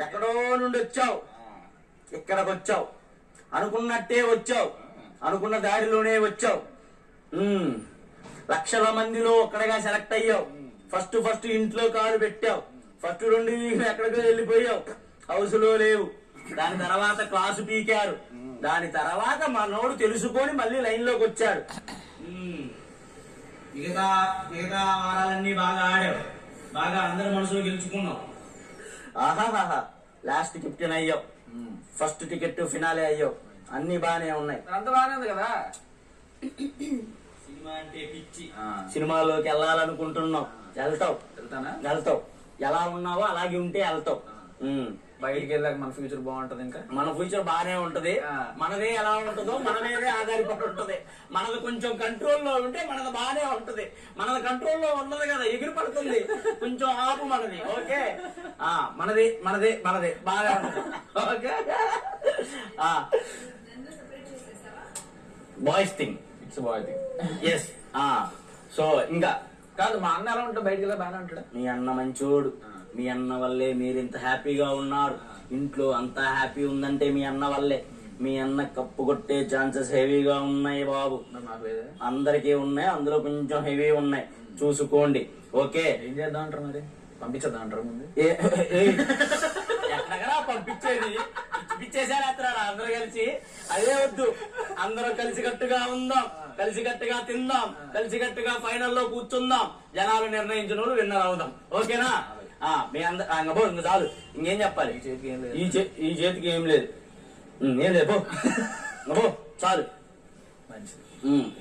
ఎక్కడో నుండి వచ్చావు. ఇక్కడికి వచ్చావు. అనుకున్నట్టే వచ్చావు. అనుకున్న దారిలోనే వచ్చావు. లక్షల మందిలో ఒక్కడగా సెలెక్ట్ అయ్యావు. ఫస్ట్ ఫస్ట్ ఇంట్లో కారు పెట్టావు. ఫస్ట్ రెండు వీకులు ఎక్కడికో వెళ్ళిపోయావు. హౌస్లో లేవు. దాని తర్వాత క్లాసు పీకారు. దాని తర్వాత మనోడు తెలుసుకొని మళ్ళీ లైన్లోకి వచ్చాడు మిగతా మిగతా వారాలన్నీ బాగా ఆడావు. బాగా అందరి మనసులో గెలుచుకున్నావు. ఆహాహాహా. లాస్ట్ కెప్టెన్ అయ్యావు ఫస్ట్ టికెట్ ఫినాలే అయ్యావు అన్ని బానే ఉన్నాయి. అంత బాగానే ఉంది కదా? సినిమా అంటే పిచ్చి. ఆ. సినిమాలోకి వెళ్ళాలనుకుంటున్నావు వెళ్తావు వెళ్తానా? వెళ్తావు ఎలా ఉన్నావో అలాగే ఉంటే వెళ్తావు. బయటికి వెళ్ళాక మన ఫ్యూచర్ బాగుంటది ఇంకా? మన ఫ్యూచర్ బానే ఉంటది. మనదే ఎలా ఉంటుందో మన మీదే ఆధారపడి ఉంటది. మనది కొంచెం కంట్రోల్లో ఉంటే మనది బానే ఉంటది. మనది కంట్రోల్లో ఉన్నది కదా ఎగిరి పడుతుంది కొంచెం ఆపు మనది. ఓకే? మనది మనది మనది. బాగా okay. Boys thing it's boy thing yes ఆ. సో ఇంకా. కాదు మా అన్న ఎలా ఉంటాడు? బయటికి బాగానే ఉంటాడా? మీ అన్న మంచోడు. మీ అన్న వల్లే మీరు ఇంత హ్యాపీగా ఉన్నారు. ఇంట్లో అంతా హ్యాపీ ఉందంటే మీ అన్న వల్లే. మీ అన్న కప్పు కొట్టే ఛాన్సెస్ హెవీగా ఉన్నాయి బాబు. అందరికీ ఉన్నాయి అందులో కొంచెం హెవీ ఉన్నాయి. చూసుకోండి. ఓకే. ఏం చేద్దాం అంటారు మరి? పంపించేద్దాం అంటారు ముందు ఎక్కడగా పంపించేది. పిచ్చేసారు అത്ര అందరూ కలిసి? అదే వద్దు. అందరూ కలిసికట్టుగా ఉందాం. కలిసికట్టుగా తిందాం. కలిసికట్టుగా ఫైనల్లో కూర్చుందాం. జనాలు నిర్ణయించిన విన్నర్ అవుదాం. ఓకేనా? ఆ, మీ అందరు ఇంక చాలు. ఇంకేం చెప్పాలి? ఈ చేతికి ఏం లేదు. ఈ చేతికి ఏం లేదు. ఏం లేదు పో. చాలు. మంచిది.